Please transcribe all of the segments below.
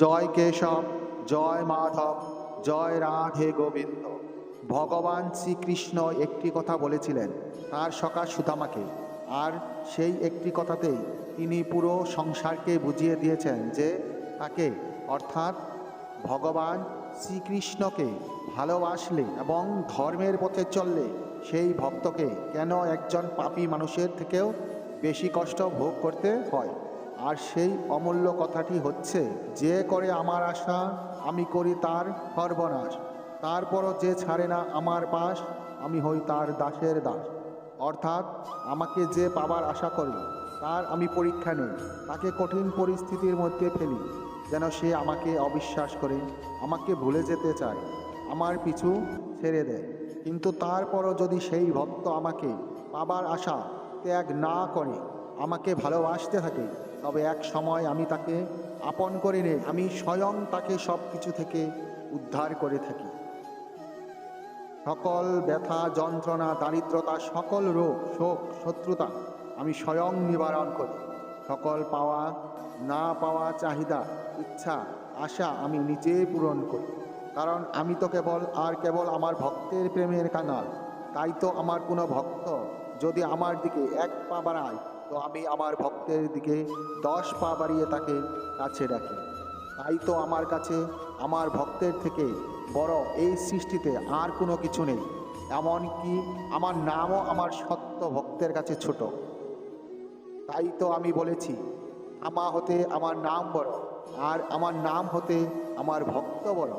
জয় কেশব, জয় মাধব, জয় রাধে গোবিন্দ। ভগবান শ্রীকৃষ্ণ একটি কথা বলেছিলেন, তার সকা সুদামাকে। আর সেই একটি কথাতেই তিনি পুরো সংসারকে বুঝিয়ে দিয়েছেন যে তাকে, অর্থাৎ ভগবান শ্রীকৃষ্ণকে ভালোবাসলে এবং ধর্মের পথে চললে সেই ভক্তকে কেন একজন পাপী মানুষের থেকেও বেশি কষ্ট ভোগ করতে হয়? আর সেই অমূল্য কথাটি হচ্ছে, যে করে আমার আশা, আমি করি তার সর্বনাশ। তারপরও যে ছাড়ে না আমার পাশ, আমি হই তার দাসের দাস। অর্থাৎ, আমাকে যে পাবার আশা করে তার আমি পরীক্ষা নেই। তাকে কঠিন পরিস্থিতির মধ্যে ফেলি, যেন সে আমাকে অবিশ্বাস করে, আমাকে ভুলে যেতে চায়, আমার পিছু ছেড়ে দেয়। কিন্তু তারপরও যদি সেই ভক্ত আমাকে পাবার আশা ত্যাগ না করে, আমাকে ভালোবাসতে থাকে তবে এক সময় আমি তাকে আপন করে নেই আমি স্বয়ং তাকে সব কিছু থেকে উদ্ধার করে থাকি। সকল ব্যথা, যন্ত্রণা, দারিদ্রতা, সকল রোগ, শোক, শত্রুতা আমি স্বয়ং নিবারণ করি। সকল পাওয়া, না পাওয়া চাহিদা, ইচ্ছা, আশা আমি নিজেই পূরণ করি। কারণ আমি তো কেবল আর কেবল আমার ভক্তের প্রেমের কাঙাল। তাই তো আমার কোনো ভক্ত যদি আমার দিকে এক পা বাড়ায় তো আমি আমার ভক্তের দিকে দশ পা বাড়িয়ে তাকে কাছে রাখি। তাই তো আমার কাছে, আমার ভক্তের থেকে বড় এই সৃষ্টিতে আর কোনো কিছু নেই। এমন কি আমার নামও আমার সত্য ভক্তের কাছে ছোট। তাই তো আমি বলেছি, আমা হতে আমার নাম বড়, আর আমার নাম হতে আমার ভক্ত বড়।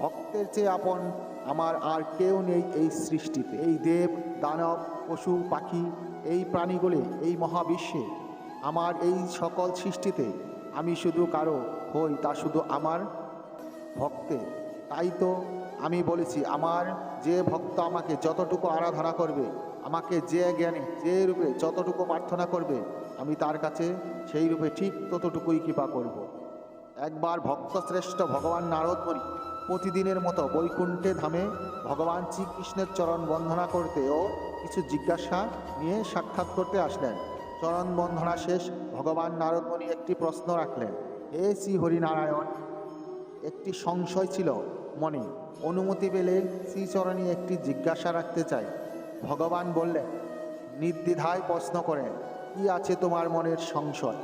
ভক্তের চেয়ে আপন আমার আর কেউ নেই এই সৃষ্টিতে। এই দেব, দানব, পশু, পাখি এই প্রাণীগুলি এই মহাবিশ্বে, আমার এই সকল সৃষ্টিতে আমি শুধু কারও হই, তা শুধু আমার ভক্তে তাই তো আমি বলেছি, আমার যে ভক্ত আমাকে যতটুকু আরাধনা করবে, আমাকে যে জ্ঞানে, যে রূপে যতটুকু প্রার্থনা করবে, আমি তার কাছে সেই রূপে ঠিক ততটুকুই কৃপা করব। একবার ভক্তশ্রেষ্ঠ ভগবান নারদমণি প্রতিদিনের মতো বৈকুণ্ঠে ধামে ভগবান শ্রীকৃষ্ণের চরণ বন্ধনা করতে ও কিছু জিজ্ঞাসা নিয়ে সাক্ষাৎ করতে আসলেন। চরণ বন্ধনা শেষ ভগবান নারদমণি একটি প্রশ্ন রাখলেন, হে শ্রী হরিনারায়ণ একটি সংশয় ছিল মনে। অনুমতি পেলে শ্রীচরণী একটি জিজ্ঞাসা রাখতে চাই। ভগবান বললেন, নির্দ্বিধায় প্রশ্ন করেন কি আছে তোমার মনের সংশয়?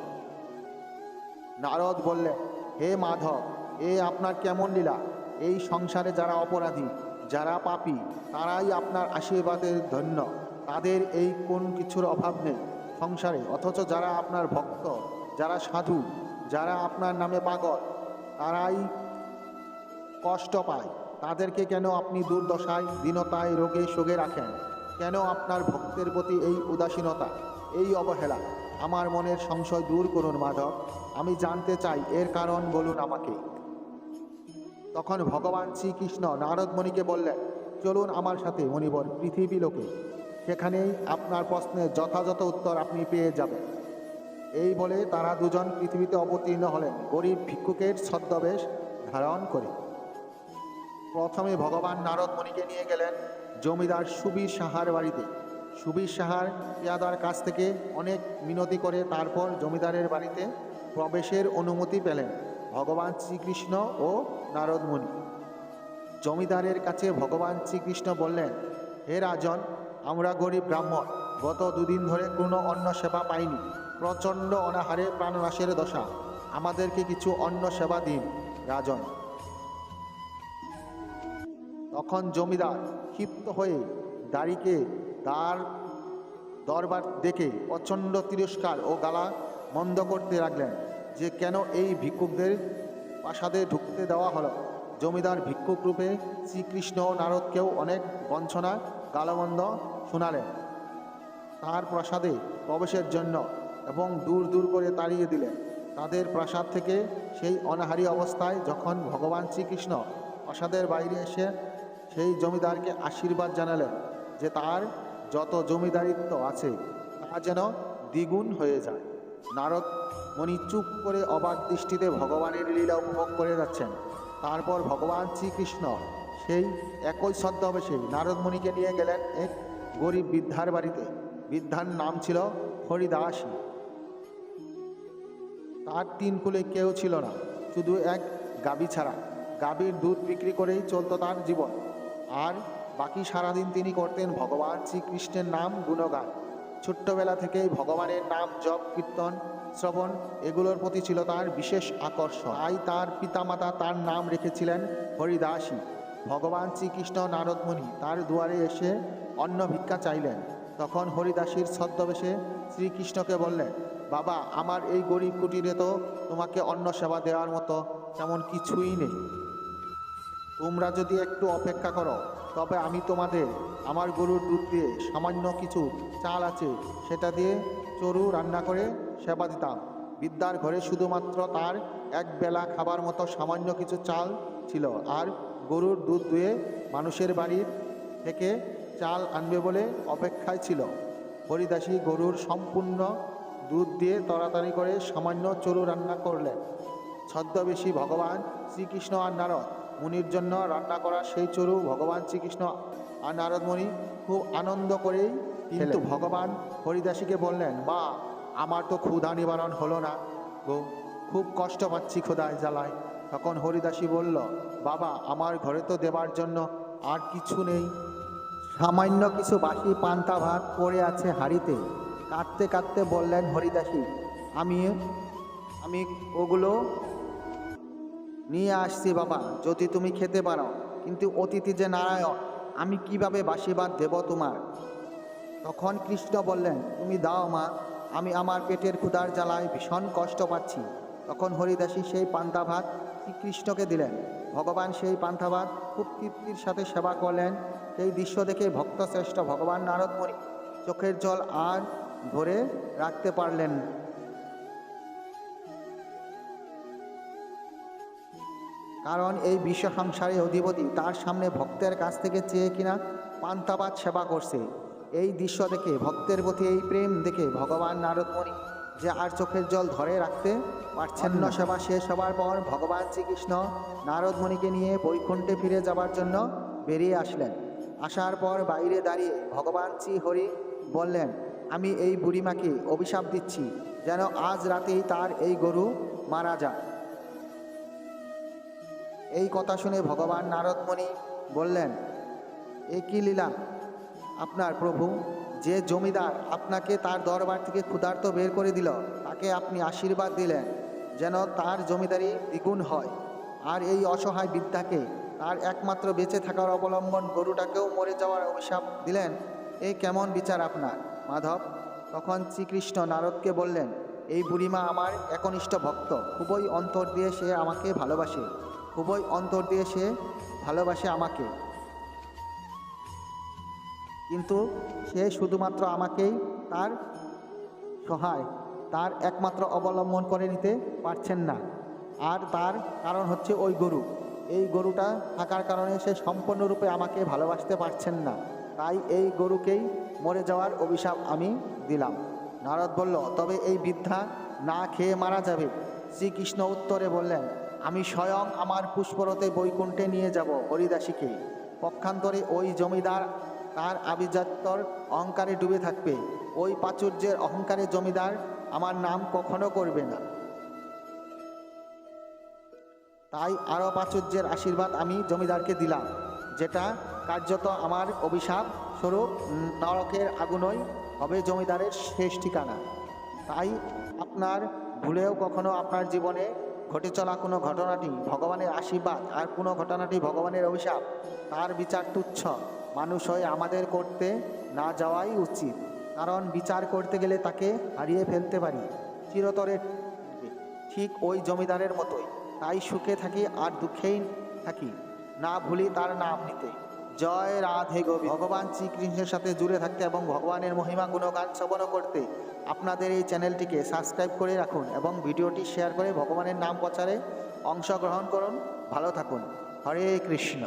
নারদ বললেন, হে মাধব, এ আপনার কেমন লীলা? এই সংসারে যারা অপরাধী, যারা পাপী, তারাই আপনার আশীর্বাদের ধন্য। তাদের এই কোন কিছুর অভাব নেই সংসারে, অথচ যারা আপনার ভক্ত, যারা সাধু, যারা আপনার নামে পাগল, তারাই কষ্ট পায়। তাদেরকে কেন আপনি দুর্দশায়, দীনতায়, রোগে শোকে রাখেন? কেন আপনার ভক্তের প্রতি এই উদাসীনতা, এই অবহেলা? আমার মনের সংশয় দূর করুন মাধব। আমি জানতে চাই এর কারণ বলুন আমাকে। তখন ভগবান শ্রীকৃষ্ণ নারদমণিকে বললেন, চলুন আমার সাথে, মণিবর, পৃথিবী লোকে। সেখানেই আপনার প্রশ্নের যথাযথ উত্তর আপনি পেয়ে যাবেন। এই বলে তারা দুজন পৃথিবীতে অবতীর্ণ হলেন, গরিব ভিক্ষুকের ছদ্মবেশ ধারণ করে। প্রথমে ভগবান নারদমণিকে নিয়ে গেলেন জমিদার সুবীর সাহার বাড়িতে। সুবীর সাহার পেয়াদার কাছ থেকে অনেক মিনতি করে তারপর জমিদারের বাড়িতে প্রবেশের অনুমতি পেলেন। ভগবান শ্রীকৃষ্ণ ও নারদমণি জমিদারের কাছে ভগবান শ্রীকৃষ্ণ বললেন, হে রাজন, আমরা গরিব ব্রাহ্মণ, গত দুদিন ধরে কোনো অন্ন সেবা পাইনি। প্রচণ্ড অনাহারে প্রাণনাশের দশা। আমাদেরকে কিছু অন্ন সেবা দিন, রাজন। তখন জমিদার ক্ষিপ্ত হয়ে দাড়িকে তার দরবার দেখে প্রচণ্ড তিরস্কার ও গালা মন্দ করতে লাগলেন। যে কেন এই ভিক্ষুকদের প্রাসাদে ঢুকতে দেওয়া হলো? জমিদার ভিক্ষুক রূপে শ্রীকৃষ্ণ নারদকেও অনেক বঞ্চনা, গালমন্দ শোনালেন। তার প্রাসাদে প্রবেশের জন্য এবং দূর দূর করে তাড়িয়ে দিলেন। তাদের প্রাসাদ থেকে সেই অনাহারী অবস্থায় যখন ভগবান শ্রীকৃষ্ণ প্রাসাদের বাইরে এসে সেই জমিদারকে আশীর্বাদ জানালেন যে তার যত জমিদারিত্ব আছে তা যেন দ্বিগুণ হয়ে যায়। নারদ মণি চুপ করে অবাক দৃষ্টিতে ভগবানের লীলা উপভোগ করে যাচ্ছেন। তারপর ভগবান শ্রীকৃষ্ণ সেই একই ছদ্মবেশে নারদমণিকে নিয়ে গেলেন এক গরিব বৃদ্ধার বাড়িতে। বৃদ্ধার নাম ছিল হরিদাসী। তার তিন কুলে কেউ ছিল না, শুধু এক গাবি ছাড়া। গাভীর দুধ বিক্রি করেই চলতো তার জীবন। আর বাকি সারাদিন তিনি করতেন ভগবান শ্রীকৃষ্ণের নাম গুণগান। ছোট্টবেলা থেকেই ভগবানের নাম জপ কীর্তন শ্রবণ, এগুলোর প্রতি ছিল তার বিশেষ আকর্ষণ। তাই তার পিতামাতা তার নাম রেখেছিলেন হরিদাসী। ভগবান শ্রীকৃষ্ণ নারদমণি তার দুয়ারে এসে অন্ন ভিক্ষা চাইলেন। তখন হরিদাসীর ছদ্মবেশে শ্রীকৃষ্ণকে বললেন, বাবা, আমার এই গরিব কুটিরে তো তোমাকে অন্ন সেবা দেওয়ার মতো তেমন কিছুই নেই। তোমরা যদি একটু অপেক্ষা করো, তবে আমি তোমাদের, আমার গরুর দুধ দিয়ে সামান্য কিছু চাল আছে, সেটা দিয়ে চরু রান্না করে সেবা দিতাম। বিদ্যার ঘরে শুধুমাত্র তার এক বেলা খাবার মতো সামান্য কিছু চাল ছিল। আর গরুর দুধ দুয়ে মানুষের বাড়ির থেকে চাল আনবে বলে অপেক্ষায় ছিল। হরিদাসী গরুর সম্পূর্ণ দুধ দিয়ে তাড়াতাড়ি করে সামান্য চরু রান্না করলেন। ছদ্মবেশী ভগবান শ্রীকৃষ্ণ আর নারদ। মুনির জন্য রান্না করা সেই চরু ভগবান শ্রীকৃষ্ণ আর নারদ মুনি খুব আনন্দ করেই কিন্তু ভগবান হরিদাসীকে বললেন মা আমার তো ক্ষুধা নিবারণ হলো না গো। খুব কষ্ট পাচ্ছি ক্ষুধায় জ্বালায়। তখন হরিদাসী বলল, বাবা, আমার ঘরে তো দেবার জন্য আর কিছু নেই। সামান্য কিছু বাসি পান্তা ভাত পড়ে আছে হাড়িতে। কাঁদতে কাঁদতে বললেন হরিদাসী, আমি আমি ওগুলো নিয়ে আসছি বাবা, যদি তুমি খেতে পারো। কিন্তু অতিথি যে নারায়ণ, আমি কীভাবে বাসি ভাত দেব তোমার? তখন কৃষ্ণ বললেন, তুমি দাও মা। আমি আমার পেটের ক্ষুধার জ্বালায় ভীষণ কষ্ট পাচ্ছি। তখন হরিদাসী সেই পান্তা ভাত শ্রীকৃষ্ণকে দিলেন। ভগবান সেই পান্তা ভাত খুব তৃপ্তির সাথে সেবা করলেন। সেই দৃশ্য দেখে ভক্তশ্রেষ্ঠ ভগবান নারদমণি চোখের জল আর ধরে রাখতে পারলেন কারণ এই বিশ্ব সংসারে অধিপতি তার সামনে ভক্তের কাছ থেকে চেয়ে কিনা পান্তাবাদ সেবা করছে। এই দৃশ্য দেখে, ভক্তের প্রতি এই প্রেম দেখে ভগবান নারদমণি যে আর চোখের জল ধরে রাখতে পারছেন না, সেবা শেষ হবার পর ভগবান শ্রীকৃষ্ণ নারদমণিকে নিয়ে বৈকুণ্ঠে ফিরে যাবার জন্য বেরিয়ে আসলেন। আসার পর বাইরে দাঁড়িয়ে ভগবান শ্রী হরি বললেন, আমি এই বুড়িমাকে অভিশাপ দিচ্ছি, যেন আজ রাতেই তার এই গরু মারা যায়। এই কথা শুনে ভগবান নারদমণি বললেন, এ কি লীলা? আপনার প্রভু, যে জমিদার আপনাকে তার দরবার থেকে ক্ষুধার্ত বের করে দিল, তাকে আপনি আশীর্বাদ দিলেন, যেন তার জমিদারি দ্বিগুণ হয়। আর এই অসহায় বিদ্যাকে তার একমাত্র বেঁচে থাকার অবলম্বন গরুটাকেও মরে যাওয়ার অভিশাপ দিলেন এই কেমন বিচার আপনার? মাধব তখন শ্রীকৃষ্ণ নারদকে বললেন, এই বুড়িমা আমার একনিষ্ঠ ভক্ত, খুবই অন্তর দিয়ে সে আমাকে ভালোবাসে, খুবই অন্তর দিয়ে সে ভালোবাসে আমাকে। কিন্তু সে শুধুমাত্র আমাকেই তার সহায়, তার একমাত্র অবলম্বন করে নিতে পারছেন না। আর তার কারণ হচ্ছে ওই গরু। এই গরুটা থাকার কারণে সে সম্পূর্ণরূপে আমাকে ভালোবাসতে পারছেন না। তাই এই গরুকেই মরে যাওয়ার অভিশাপ আমি দিলাম। নারদ বলল, তবে এই বৃদ্ধা না খেয়ে মারা যাবে? শ্রীকৃষ্ণ উত্তরে বললেন, আমি স্বয়ং আমার পুষ্পরতে বৈকুণ্ঠে নিয়ে যাব হরিদাসীকে। পক্ষান্তরে ওই জমিদার তার আভিজাত্যর অহংকারে ডুবে থাকবে। ওই প্রাচুর্যের অহংকারে জমিদার আমার নাম কখনো করবে না। তাই আরও প্রাচুর্যের আশীর্বাদ আমি জমিদারকে দিলাম, যেটা কার্যত আমার অভিশাপ স্বরূপ নরকের আগুনই হবে জমিদারের শেষ ঠিকানা। তাই আপনার ভুলেও কখনো আপনার জীবনে ঘটে চলা কোনো ঘটনাটি ভগবানের আশীর্বাদ আর কোনো ঘটনাটি ভগবানের অভিশাপ, তার বিচার তুচ্ছ। মানুষ হয়ে আমাদের করতে না যাওয়াই উচিত। কারণ বিচার করতে গেলে তাকে হারিয়ে ফেলতে পারি। চিরতরে ঠিক ওই জমিদারের মতোই। তাই সুখে থাকি আর দুঃখেই থাকি। না ভুলি তার নাম নিতে। জয় রাধে গোবিন্দ। ভগবান শ্রীকৃষ্ণের সাথে জুড়ে থাকতে এবং ভগবানের মহিমা, গুণগান শ্রবণ করতে আপনাদের এই চ্যানেলটিকে সাবস্ক্রাইব করে রাখুন এবং ভিডিওটি শেয়ার করে ভগবানের নাম প্রচারে অংশগ্রহণ করুন। ভালো থাকুন। হরে কৃষ্ণ।